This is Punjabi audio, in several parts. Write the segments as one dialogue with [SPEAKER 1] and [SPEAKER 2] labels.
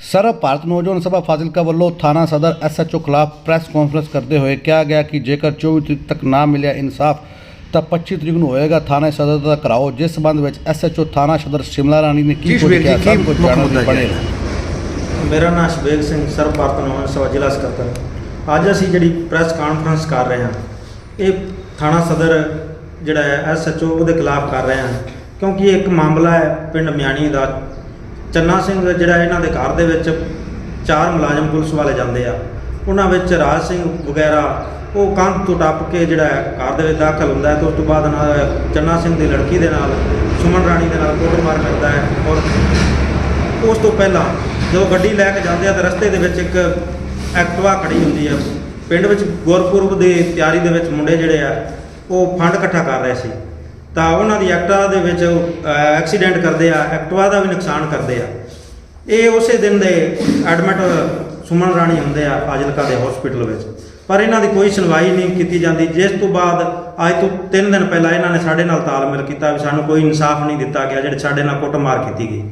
[SPEAKER 1] ਸਰਬ ਭਾਰਤ ਨੌਜਵਾਨ ਸਭਾ ਫਾਜ਼ਿਲਕਾ ਵੱਲੋਂ ਥਾਣਾ ਸਦਰ ਐਸਐਚਓ ਖਿਲਾਫ ਪ੍ਰੈਸ ਕਾਨਫਰੰਸ ਕਰਦੇ ਹੋਏ ਕਿਹਾ ਗਿਆ ਕਿ ਜੇਕਰ 24 ਤਰੀਕ ਤੱਕ ਨਾ ਮਿਲਿਆ ਇਨਸਾਫ ਤਾਂ 25 ਤਰੀਕ ਨੂੰ ਹੋਏਗਾ ਥਾਣਾ ਸਦਰ ਦਾ ਘਰਾਓ ਜਿਸ ਸੰਬੰਧ ਵਿੱਚ ਐਸਐਚਓ ਥਾਣਾ ਸਦਰ ਸ਼ਿਮਲਾ ਰਾਣੀ ਨੇ ਕੀ ਕੁਝ ਕਿਹਾ? ਸਭ ਕੁਝ ਜਾਣਨ
[SPEAKER 2] ਜੀ?
[SPEAKER 3] ਮੇਰਾ ਨਾਮ ਸ਼ਬੇਗ ਸਿੰਘ ਸਰਬ ਭਾਰਤ ਨੌਜਵਾਨ ਸਭਾ ਜ਼ਿਲ੍ਹਾ ਸਕੱਤਰ। ਅੱਜ ਅਸੀਂ ਜਿਹੜੀ ਪ੍ਰੈਸ ਕਾਨਫਰੰਸ ਕਰ ਰਹੇ ਹਾਂ ਇਹ ਥਾਣਾ ਸਦਰ ਜਿਹੜਾ ਹੈ ਐਸਐਚਓ ਉਹਦੇ ਖਿਲਾਫ ਕਰ ਰਹੇ ਹਾਂ ਕਿਉਂਕਿ ਇੱਕ ਮਾਮਲਾ ਹੈ ਪਿੰਡ ਮਿਆਣੀ ਦਾ। ਚੰਨਾ ਸਿੰਘ ਜਿਹੜਾ ਇਹਨਾਂ ਦੇ ਘਰ ਦੇ ਵਿੱਚ ਚਾਰ ਮੁਲਾਜ਼ਮ ਪੁਲਿਸ ਵਾਲੇ ਜਾਂਦੇ ਆ, ਉਹਨਾਂ ਵਿੱਚ ਰਾਜ ਸਿੰਘ ਵਗੈਰਾ, ਉਹ ਕੰਧ ਤੋਂ ਟੱਪ ਕੇ ਜਿਹੜਾ ਘਰ ਦੇ ਵਿੱਚ ਦਾਖਲ ਹੁੰਦਾ ਹੈ ਤੇ ਉਸ ਤੋਂ ਬਾਅਦ ਨਾਲ ਚੰਨਾ ਸਿੰਘ ਦੀ ਲੜਕੀ ਦੇ ਨਾਲ, ਸੁਮਨ ਰਾਣੀ ਦੇ ਨਾਲ ਕੁੱਟਮਾਰ ਕਰਦਾ ਹੈ ਔਰ ਉਸ ਤੋਂ ਪਹਿਲਾਂ ਜਦੋਂ ਗੱਡੀ ਲੈ ਕੇ ਜਾਂਦੇ ਆ ਤਾਂ ਰਸਤੇ ਦੇ ਵਿੱਚ ਇੱਕ ਐਕਟਿਵਾ ਖੜੀ ਹੁੰਦੀ ਆ। ਪਿੰਡ ਵਿੱਚ ਗੁਰਪੁਰਬ ਦੇ ਤਿਆਰੀ ਦੇ ਵਿੱਚ ਮੁੰਡੇ ਜਿਹੜੇ ਆ, ਉਹ ਫੰਡ ਇਕੱਠਾ ਕਰ ਰਹੇ ਸੀ। ਤਾਂ ਉਹਨਾਂ ਦੀ ਐਕਟਿਵਾ ਦੇ ਵਿੱਚ ਐਕਸੀਡੈਂਟ ਕਰਦੇ ਆ, ਐਕਟਵਾ ਦਾ ਵੀ ਨੁਕਸਾਨ ਕਰਦੇ ਆ। ਇਹ ਉਸੇ ਦਿਨ ਦੇ ਐਡਮਿਟ ਸੁਮਨ ਰਾਣੀ ਹੁੰਦੇ ਆ ਫਾਜ਼ਿਲਕਾ ਦੇ ਹਸਪੀਟਲ ਵਿੱਚ। ਪਰ ਇਹਨਾਂ ਦੀ ਕੋਈ ਸੁਣਵਾਈ ਨਹੀਂ ਕੀਤੀ ਜਾਂਦੀ। ਜਿਸ ਤੋਂ ਬਾਅਦ ਅੱਜ ਤੋਂ 3 ਦਿਨ ਪਹਿਲਾਂ ਇਹਨਾਂ ਨੇ ਸਾਡੇ ਨਾਲ ਤਾਲਮੇਲ ਕੀਤਾ ਵੀ ਸਾਨੂੰ ਕੋਈ ਇਨਸਾਫ ਨਹੀਂ ਦਿੱਤਾ ਗਿਆ, ਜਿਹੜੇ ਸਾਡੇ ਨਾਲ ਕੁੱਟਮਾਰ ਕੀਤੀ ਗਈ।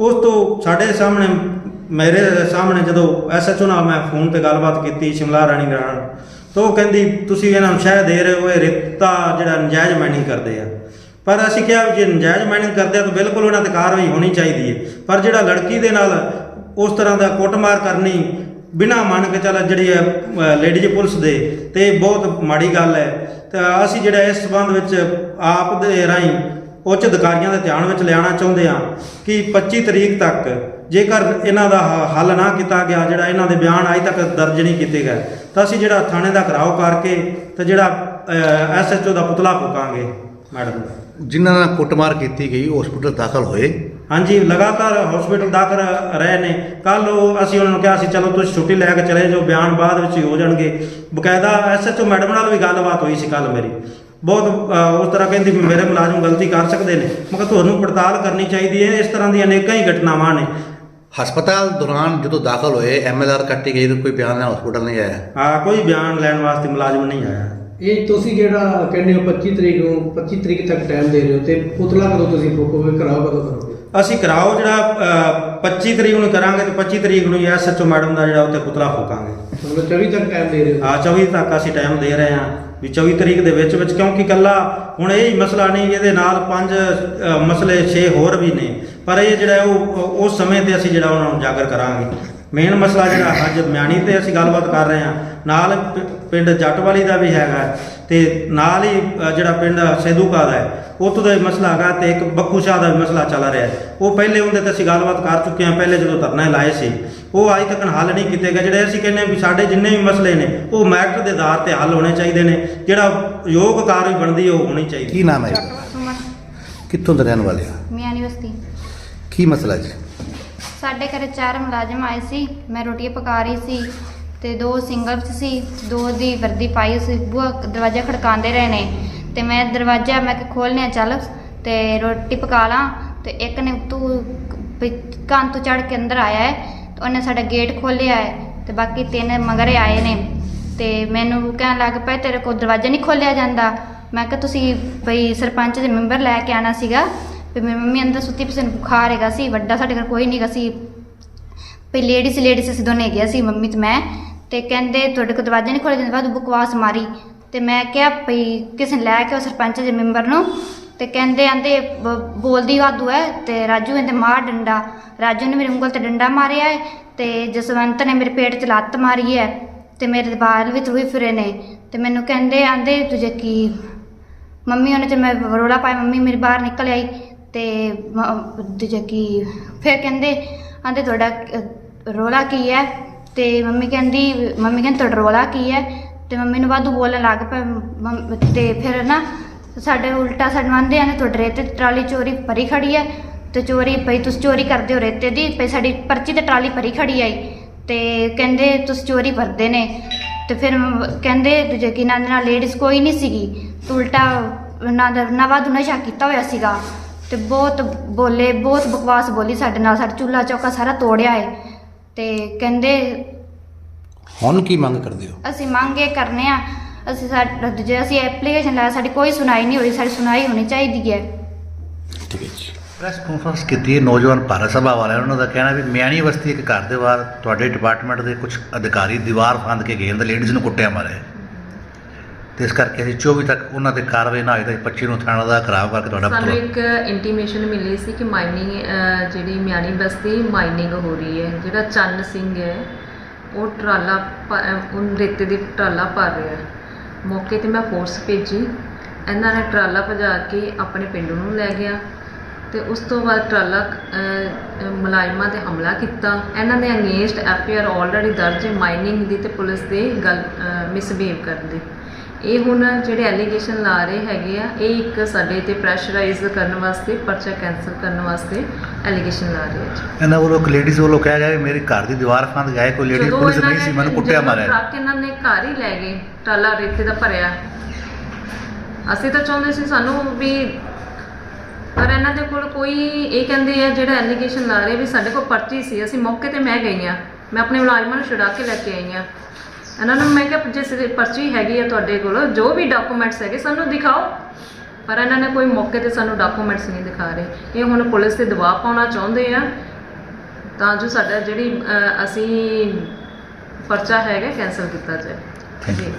[SPEAKER 3] ਉਸ ਤੋਂ ਸਾਡੇ ਸਾਹਮਣੇ, ਮੇਰੇ ਸਾਹਮਣੇ ਜਦੋਂ ਐਸਐਚਓ ਨਾਲ ਮੈਂ ਫੋਨ ਤੇ ਗੱਲਬਾਤ ਕੀਤੀ, ਸ਼ਿਮਲਾ ਰਾਣੀ ਨਾਲ ਤਾਂ ਉਹ ਕਹਿੰਦੀ, ਤੁਸੀਂ ਇਹਨਾਂ ਨੂੰ ਸ਼ਹਿ ਦੇ ਰਹੇ ਹੋ, ਇਹ ਰੇਤਾ ਜਿਹੜਾ ਨਜਾਇਜ਼ ਮਾਈਨਿੰਗ ਕਰਦੇ ਆ। ਪਰ ਅਸੀਂ ਕਿਹਾ ਵੀ ਜੇ ਨਜਾਇਜ਼ ਮਾਈਨਿੰਗ ਕਰਦੇ ਆ ਤਾਂ ਬਿਲਕੁਲ ਉਹਨਾਂ ਤੇ ਕਾਰਵਾਈ ਹੋਣੀ ਚਾਹੀਦੀ ਹੈ ਪਰ ਜਿਹੜਾ ਲੜਕੀ ਦੇ ਨਾਲ ਉਸ ਤਰ੍ਹਾਂ ਦਾ ਕੁੱਟਮਾਰ ਕਰਨੀ, ਬਿਨਾਂ ਮੰਨ ਕੇ ਚੱਲ ਜਿਹੜੀ ਹੈ ਲੇਡੀਜ਼ ਪੁਲਿਸ ਦੇ, ਤੇ ਇਹ ਬਹੁਤ ਮਾੜੀ ਗੱਲ ਹੈ ਤਾਂ ਅਸੀਂ ਜਿਹੜਾ ਇਸ ਸਬੰਧ ਵਿੱਚ ਆਪ ਦੇ ਰਾਹੀਂ ਉੱਚ ਅਧਿਕਾਰੀਆਂ ਦੇ ਧਿਆਨ ਵਿੱਚ ਲਿਆਉਣਾ ਚਾਹੁੰਦੇ ਹਾਂ ਕਿ 25 ਤਰੀਕ ਤੱਕ ਜੇਕਰ ਇਹਨਾਂ ਦਾ ਹੱਲ ਨਾ ਕੀਤਾ ਗਿਆ ਜਿਹੜਾ ਇਹਨਾਂ ਦੇ ਬਿਆਨ ਅਜੇ ਤੱਕ ਦਰਜ ਨਹੀਂ ਕੀਤੇ ਗਏ ਤਾਂ ਅਸੀਂ ਜਿਹੜਾ ਥਾਣੇ ਦਾ ਘਰਾਓ ਕਰਕੇ ਤੇ ਜਿਹੜਾ ਐਸਐਚਓ ਦਾ ਪੁਤਲਾ ਫੂਕਾਂਗੇ ਮੈਡਮ।
[SPEAKER 2] ਜਿਨ੍ਹਾਂ ਨਾਲ ਕੁੱਟਮਾਰ ਕੀਤੀ ਗਈ ਹਸਪੀਟਲ ਦਾਖਲ ਹੋਏ?
[SPEAKER 3] ਹਾਂਜੀ ਲਗਾਤਾਰ ਹਸਪੀਟਲ ਦਾਖਲ ਰਹੇ ਨੇ। ਕੱਲ ਉਹ ਅਸੀਂ ਉਹਨਾਂ ਨੂੰ ਕਿਹਾ ਸੀ ਚਲੋ ਤੁਸੀਂ ਛੁੱਟੀ ਲੈ ਕੇ ਚਲੇ ਜਾਓ ਬਿਆਨ ਬਾਅਦ ਵਿੱਚ ਹੀ ਹੋ ਜਾਣਗੇ। ਬਕਾਇਦਾ ਐਸਐਚਓ ਮੈਡਮ ਨਾਲ ਵੀ ਗੱਲਬਾਤ ਹੋਈ ਸੀ ਕੱਲ ਮੇਰੀ। ਬਹੁਤ ਉਸ ਤਰ੍ਹਾਂ ਕਹਿੰਦੀ ਵੀ ਮੇਰੇ ਮੁਲਾਜ਼ਮ ਗਲਤੀ ਕਰ ਸਕਦੇ ਨੇ। ਮਗਰ ਤੁਹਾਨੂੰ ਪੜਤਾਲ ਕਰਨੀ ਚਾਹੀਦੀ ਹੈ ਇਸ ਤਰ੍ਹਾਂ ਦੀਆਂ ਅਨੇਕਾਂ ਹੀ ਘਟਨਾਵਾਂ ਨੇ।
[SPEAKER 2] ਹਸਪਤਾਲ ਦੌਰਾਨ ਜਦੋਂ ਦਾਖਲ ਹੋਏ ਐਮਐਲਆਰ ਕੱਟੀ ਗਈ ਤਾਂ ਕੋਈ ਬਿਆਨ ਨਾਲ ਹਸਪੀਟਲ ਨਹੀਂ ਆਇਆ?
[SPEAKER 3] ਆ ਕੋਈ ਬਿਆਨ ਲੈਣ ਵਾਸਤੇ ਮੁਲਾਜ਼ਮ ਨਹੀਂ ਆਇਆ।
[SPEAKER 4] ਇਹ ਤੁਸੀਂ ਜਿਹੜਾ ਕਹਿੰਦੇ ਹੋ 25 ਤਰੀਕ ਨੂੰ 25 ਤਰੀਕ ਤੱਕ ਟਾਈਮ ਦੇ ਰਹੇ ਹੋ ਤੇ ਪੁਤਲਾ ਕਦੋਂ ਤੁਸੀਂ ਫੂਕੋਗੇ ਕਰਾਓ ਕਦੋਂ ਕਰੋਗੇ?
[SPEAKER 3] ਅਸੀਂ ਕਰਾਓ ਜਿਹੜਾ ਅ, 25 ਤਰੀਕ ਨੂੰ ਕਰਾਂਗੇ ਤੇ 25 ਤਰੀਕ ਨੂੰ ਐਸਐਚਓ ਮੈਡਮ ਦਾ ਜਿਹੜਾ ਉੱਤੇ ਪੁਤਲਾ ਫੂਕਾਂਗੇ।
[SPEAKER 4] ਮਤਲਬ 24 ਤੱਕ ਟਾਈਮ ਦੇ ਰਹੇ ਹੋ?
[SPEAKER 3] ਆ 24 ਤੱਕ ਅਸੀਂ ਟਾਈਮ ਦੇ ਰਹੇ ਹਾਂ। ਵੀ 24 ਤਰੀਕ ਦੇ ਵਿੱਚ ਵਿੱਚ ਕਿਉਂਕਿ ਕੱਲਾ ਹੁਣ ਇਹ ਹੀ ਮਸਲਾ ਨਹੀਂ ਇਹਦੇ ਨਾਲ ਪੰਜ ਮਸਲੇ 6 ਹੋਰ ਵੀ ਨੇ। ਪਰ ਇਹ ਜਿਹੜਾ ਉਹ, ਉਹ- ਉਸ ਸਮੇਂ ਤੇ ਅਸੀਂ ਜਿਹੜਾ ਉਹਨਾਂ ਨੂੰ ਉਜਾਗਰ ਕਰਾਂਗੇ। ਮੇਨ ਮਸਲਾ ਜਿਹੜਾ ਅੱਜ ਮਿਆਣੀ ਤੇ ਅਸੀਂ ਗੱਲਬਾਤ ਕਰ ਰਹੇ ਹਾਂ। ਨਾਲ ਪਿੰਡ ਜੱਟਵਾਲੀ ਦਾ ਵੀ ਹੈਗਾ ਤੇ ਨਾਲ ਹੀ ਜਿਹੜਾ ਪਿੰਡ ਸੇਦੂਕਾ ਦਾ ਹੈ ਉੱਥੋਂ ਦਾ ਵੀ ਮਸਲਾ ਹੈਗਾ ਤੇ ਇੱਕ ਬੱਖੂ ਸ਼ਾਹ ਦਾ ਵੀ ਮਸਲਾ ਚੱਲ ਰਿਹਾ ਹੈ। ਉਹ ਪਹਿਲੇ ਉਹਦੇ ਤੇ ਅਸੀਂ ਗੱਲਬਾਤ ਕਰ ਚੁੱਕੇ ਹਾਂ ਪਹਿਲੇ ਜਦੋਂ ਧਰਨੇ ਲਾਏ ਸੀ। ਉਹ ਅਜੇ ਤੱਕ ਹੱਲ ਨਹੀਂ ਕੀਤੇ ਗਏ। ਜਿਹੜੇ ਅਸੀਂ ਕਹਿੰਦੇ ਵੀ ਸਾਡੇ ਜਿੰਨੇ ਵੀ ਮਸਲੇ ਨੇ ਉਹ ਮੈਰਿਟ ਦੇ ਆਧਾਰ ਤੇ ਹੱਲ ਹੋਣੇ ਚਾਹੀਦੇ ਨੇ। ਜਿਹੜਾ ਯੋਗ ਕਾਰਵਾਈ ਬਣਦੀ ਹੈ ਉਹ ਹੋਣੀ ਚਾਹੀਦੀ
[SPEAKER 2] ਕੀ ਨਾਮ ਹੈ ਕਿੱਥੋਂ ਦੇ ਰਹਿਣ ਵਾਲੇ ਆ?
[SPEAKER 5] ਮਿਆਨੀ ਬਸਤੀ।
[SPEAKER 2] ਕੀ ਮਸਲਾ ਜੀ?
[SPEAKER 5] ਸਾਡੇ ਘਰੇ ਚਾਰ ਮੁਲਾਜ਼ਮ ਆਏ ਸੀ, ਮੈਂ ਰੋਟੀ ਪਕਾ ਰਹੀ ਸੀ ਤੇ ਦੋ ਸਿੰਗਲ ਸੀ, ਦੋ ਦੀ ਵਰਦੀ ਪਾਈ ਸੀ, ਬੂਹਾ ਦਰਵਾਜ਼ਾ ਖੜਕਾਉਂਦੇ ਰਹੇ ਨੇ ਤੇ ਮੈਂ ਦਰਵਾਜ਼ਾ ਮੈਂ ਕਿ ਖੋਲ੍ਹਨੇ ਚੱਲ ਤੇ ਰੋਟੀ ਪਕਾ ਲਾਂ ਤੇ ਇੱਕ ਨੇ ਤੂੰ ਕੰਨ ਤੋਂ ਚੜ ਕੇ ਅੰਦਰ ਆਇਆ ਹੈ ਤੇ ਉਹਨੇ ਸਾਡਾ ਗੇਟ ਖੋਲ੍ਹਿਆ ਹੈ ਤੇ ਬਾਕੀ ਤਿੰਨ ਮਗਰੇ ਆਏ ਨੇ ਤੇ ਮੈਨੂੰ ਕਹਿਣ ਲੱਗ ਪਏ, ਤੇਰੇ ਕੋਲ ਦਰਵਾਜ਼ਾ ਨਹੀਂ ਖੋਲ੍ਹਿਆ ਜਾਂਦਾ। ਮੈਂ ਕਿਹਾ ਤੁਸੀਂ ਬਈ ਸਰਪੰਚ ਦੇ ਮੈਂਬਰ ਲੈ ਕੇ ਆਣਾ ਸੀਗਾ ਵੀ ਮੇਰੀ ਮੰਮੀ ਅੰਦਰ ਸੁੱਤੀ ਪਈ ਸੀ, ਉਹਨੂੰ ਬੁਖਾਰ ਹੈਗਾ ਸੀ, ਵੱਡਾ ਸਾਡੇ ਘਰ ਕੋਈ ਨਹੀਂ ਨਹੀਂਗਾ ਸੀ। ਵੀ ਲੇਡੀਜ਼ ਲੇਡੀਜ਼ ਅਸੀਂ ਦੋਨੇ ਗਿਆ ਸੀ, ਮੰਮੀ ਤੇ ਮੈਂ। ਤੇ ਕਹਿੰਦੇ ਤੁਹਾਡੇ ਕੋਲ ਦਰਵਾਜ਼ਾ ਨਹੀਂ ਖੋਲ੍ਹਿਆ ਜਾਂਦਾ ਬਾਅਦ ਬਕਵਾਸ ਮਾਰੀ। ਤੇ ਮੈਂ ਕਿਹਾ ਭਈ ਕਿਸੇ ਨੇ ਲੈ ਕੇ ਉਹ ਸਰਪੰਚ ਦੇ ਮੈਂਬਰ ਨੂੰ। ਤੇ ਕਹਿੰਦੇ, ਆਂਦੇ, ਬ- ਬੋਲਦੀ ਵਾਧੂ ਹੈ ਤੇ ਰਾਜੂ ਇਹਦੇ ਮਾਰ ਡੰਡਾ। ਰਾਜੂ ਨੇ ਮੇਰੇ ਉਂਗਲ ਤੇ ਡੰਡਾ ਮਾਰਿਆ ਹੈ ਤੇ ਜਸਵੰਤ ਨੇ ਮੇਰੇ ਪੇਟ 'ਚ ਲੱਤ ਮਾਰੀ ਹੈ ਤੇ ਮੇਰੇ ਬਾਲ ਵੀ ਤੁਹੀ ਫਿਰੇ ਨੇ। ਤੇ ਮੈਨੂੰ ਕਹਿੰਦੇ, ਆਂਦੇ ਤੁਝੇ ਕੀ, ਮੰਮੀ ਉਹਨੇ ਤੇ ਮੈਂ ਰੋਲਾ ਪਾਇਆ, ਮੰਮੀ ਮੇਰੀ ਬਾਹਰ ਨਿਕਲ ਆਈ। ਤੇ ਮ- ਦੂਜਾ ਕੀ ਫਿਰ ਕਹਿੰਦੇ ਆਂਦੇ ਤੁਹਾਡਾ ਅ, ਰੋਲਾ ਕੀ ਹੈ? ਤੇ ਮੰਮੀ ਕਹਿੰਦੀ ਮੰਮੀ ਕਹਿੰਦੀ ਤੁਹਾਡਾ ਰੌਲਾ ਕੀ ਹੈ? ਤੇ ਮੰਮੀ ਨੂੰ ਵਾਧੂ ਬੋਲਣ ਲੱਗ ਪਏ ਮੰਮ- ਤੇ ਫਿਰ ਨਾ ਸਾਡੇ ਉਲਟਾ ਸਾਡੇ ਮੰਨਦੇ ਆਂਦੇ ਤੁਹਾਡੇ ਰੇਤੇ ਦੀ ਟਰਾਲੀ ਚੋਰੀ ਭਰੀ ਖੜੀ ਹੈ। ਤੇ ਚੋਰੀ ਪਈ ਤੁਸੀਂ ਚੋਰੀ ਕਰਦੇ ਹੋ ਰੇਤੇ ਦੀ ਪਈ ਸਾਡੀ ਪਰਚੀ ਤੇ ਟਰਾਲੀ ਭਰੀ ਖੜੀ ਆਈ। ਤੇ ਕਹਿੰਦੇ ਤੁਸੀਂ ਚੋਰੀ ਭਰਦੇ ਨੇ। ਤੇ ਫਿਰ ਮ- ਕਹਿੰਦੇ ਦੂਜੇ ਕੀ ਨਾਂ ਦੇ ਨਾਲ ਲੇਡੀਜ਼ ਕੋਈ ਨਹੀਂ ਸੀਗੀ। ਤੇ ਉਲਟਾ ਨਾ ਦਾ ਨਵਾਂ ਨਸ਼ਾ ਕੀਤਾ ਹੋਇਆ ਸੀਗਾ। ਤੇ ਬਹੁਤ ਬੋਲੇ ਬਹੁਤ ਬਕਵਾਸ ਬੋਲੀ ਸਾਡੇ ਨਾਲ ਸਾਡਾ ਚੁੱਲਾ ਚੌਕਾ ਸਾਰਾ ਤੋੜਿਆ ਹੈ ਤੇ ਕਹਿੰਦੇ
[SPEAKER 2] ਹੁਣ ਕੀ ਮੰਗ ਕਰਦੇ ਹੋ?
[SPEAKER 5] ਅਸੀਂ ਮੰਗ ਕਰਨੇ ਆ ਅਸੀਂ ਸਾਡਾ ਜੇ ਅਸੀਂ ਐਪਲੀਕੇਸ਼ਨ ਲਾਇਆ ਸਾਡੀ ਕੋਈ ਸੁਣਾਈ ਨਹੀਂ ਹੋਈ ਸਾਡੀ ਸੁਣਾਈ ਹੋਣੀ ਚਾਹੀਦੀ ਹੈ।
[SPEAKER 2] ਠੀਕ ਹੈ ਜੀ। ਪ੍ਰੈਸ ਕਾਨਫਰੰਸ ਕੀਤੀ ਹੈ ਨੌਜਵਾਨ ਭਾਰਤ ਸਭਾ ਵਾਲਿਆਂ ਉਹਨਾਂ ਦਾ ਕਹਿਣਾ ਵੀ ਮਿਆਣੀ ਬਸਤੀ ਇੱਕ ਘਰ ਦੇ ਬਾਹਰ ਤੁਹਾਡੇ ਡਿਪਾਰਟਮੈਂਟ ਦੇ ਕੁਝ ਅਧਿਕਾਰੀ ਦੀਵਾਰ ਫੰਦ ਕੇ ਗਏ ਲੇਡੀਜ਼ ਨੂੰ ਕੁੱਟਿਆ ਮਾਰਿਆ। ਤੇ ਇਸ ਕਰਕੇ ਅਸੀਂ 24 ਤੱਕ ਉਹਨਾਂ ਤੇ ਕਾਰਵਾਈ ਨਾ ਹੋਈ ਤਾਂ 25 ਨੂੰ ਥਾਣਾ ਦਾ ਖਰਾਬ ਕਰਕੇ ਤੁਹਾਡਾ
[SPEAKER 6] ਸਾਨੂੰ ਇੱਕ ਇੰਟੀਮੇਸ਼ਨ ਮਿਲੀ ਸੀ ਕਿ ਮਾਈਨਿੰਗ ਜਿਹੜੀ ਮਿਆਣੀ ਬਸਤੀ ਮਾਈਨਿੰਗ ਹੋ ਰਹੀ ਹੈ ਜਿਹੜਾ ਚੰਨ ਸਿੰਘ ਹੈ ਉਹ ਟਰਾਲਾ ਉਹ ਰੇਤੇ ਦੀ ਟਰਾਲਾ ਭਰ ਰਿਹਾ ਹੈ। ਮੌਕੇ ਤੇ ਮੈਂ ਫੋਰਸ ਭੇਜੀ। ਇਹਨਾਂ ਨੇ ਟਰਾਲਾ ਭਜਾ ਕੇ ਆਪਣੇ ਪਿੰਡ ਨੂੰ ਲੈ ਗਿਆ ਤੇ ਉਸ ਤੋਂ ਬਾਅਦ ਟਰਾਲਾ ਮੁਲਾਜ਼ਮਾਂ ਤੇ ਹਮਲਾ ਕੀਤਾ। ਇਹਨਾਂ ਦੇ ਅਗੇਂਸਟ ਐਫਆਈਆਰ ਆਲਰੇਡੀ ਦਰਜ ਹੈ ਮਾਈਨਿੰਗ ਦੀ ਤੇ ਪੁਲਿਸ ਦੇ ਗੱਲ ਮਿਸਬਿਹੇਵ ਕਰਨ ਦੀ। ਇਹ ਹੁਣ ਜਿਹੜੇ ਐਲੀਗੇਸ਼ਨ ਲਾ ਰਹੇ ਹੈਗੇ ਆ ਇਹ ਇੱਕ ਸਾਡੇ ਤੇ ਪ੍ਰੈਸ਼ਰਾਈਜ਼ ਕਰਨ ਵਾਸਤੇ ਪਰਚਾ ਕੈਨਸਲ ਕਰਨ ਵਾਸਤੇ ਐਲੀਗੇਸ਼ਨ ਲਾ ਰਹੇ ਆ ਜੀ।
[SPEAKER 2] ਇਹਨਾਂ ਵੱਲੋਂ ਇੱਕ ਲੇਡੀਜ਼ ਵੱਲੋਂ ਕਿਹਾ ਗਿਆ ਵੀ ਮੇਰੀ ਘਰ ਦੀ ਦੀਵਾਰ ਫੰਦ ਗਏ ਕੋਈ ਲੇਡੀ
[SPEAKER 6] ਜਦੋਂ
[SPEAKER 2] ਪੁਲਿਸ
[SPEAKER 6] ਇਹਨਾਂ
[SPEAKER 2] ਨਹੀਂ ਸੀ
[SPEAKER 6] ਨੇ-
[SPEAKER 2] ਮੈਨੂੰ ਕੁੱਟਿਆ
[SPEAKER 6] ਜਦੋਂ
[SPEAKER 2] ਮਾਰਿਆ।
[SPEAKER 6] ਟਰੱਕ ਇਹਨਾਂ ਨੇ ਘਰ ਹੀ ਲੈ ਗਏ ਟਰਾਲਾ ਰੇਤੇ ਦਾ ਭਰਿਆ। ਅਸੀਂ ਤਾਂ ਚਾਹੁੰਦੇ ਸੀ ਸਾਨੂੰ ਵੀ ਪਰ ਇਹਨਾਂ ਦੇ ਕੋਲ ਕੋਈ ਇਹ ਕਹਿੰਦੇ ਆ ਜਿਹੜਾ ਐਲੀਗੇਸ਼ਨ ਲਾ ਰਹੇ ਵੀ ਸਾਡੇ ਕੋਲ ਪਰਚੀ ਸੀ ਅਸੀਂ ਮੌਕੇ ਤੇ ਮੈਂ ਗਈ ਆ। ਮੈਂ ਆਪਣੇ ਮੁਲਾਜ਼ਮਾਂ ਨੂੰ ਛੁਡਾ ਕੇ ਲੈ ਕੇ ਆਈ ਆ। ਇਹਨਾਂ ਨੂੰ ਮੈਂ ਕਿਹਾ ਜੇ ਸਿਰ- ਪਰਚੀ ਹੈਗੀ ਆ ਤੁਹਾਡੇ ਕੋਲ ਜੋ ਵੀ ਡਾਕੂਮੈਂਟਸ ਹੈਗੇ ਸਾਨੂੰ ਦਿਖਾਓ ਪਰ ਇਹਨਾਂ ਨੇ ਕੋਈ ਮੌਕੇ ਤੇ ਸਾਨੂੰ ਡਾਕੂਮੈਂਟਸ ਨਹੀਂ ਦਿਖਾ ਰਹੇ ਇਹ ਹੁਣ ਪੁਲਿਸ ਤੇ ਦਬਾਅ ਪਾਉਣਾ ਚਾਹੁੰਦੇ ਆ ਤਾਂ ਜੋ ਸਾਡਾ ਜਿਹੜੀ ਅਹ, ਅਸੀਂ ਪਰਚਾ ਹੈਗਾ ਕੈਂਸਲ ਕੀਤਾ ਜਾਏ
[SPEAKER 2] Thank you.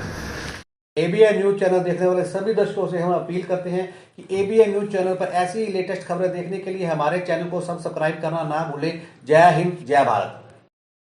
[SPEAKER 1] ABN news channel देखने वाले सभी दर्शकों से हम अपील करते हैं कि एबीएन न्यूज चैनल पर ऐसी ही लेटेस्ट खबरें देखने के लिए हमारे चैनल को सब्सक्राइब करना ना भूलें जय हिंद जय भारत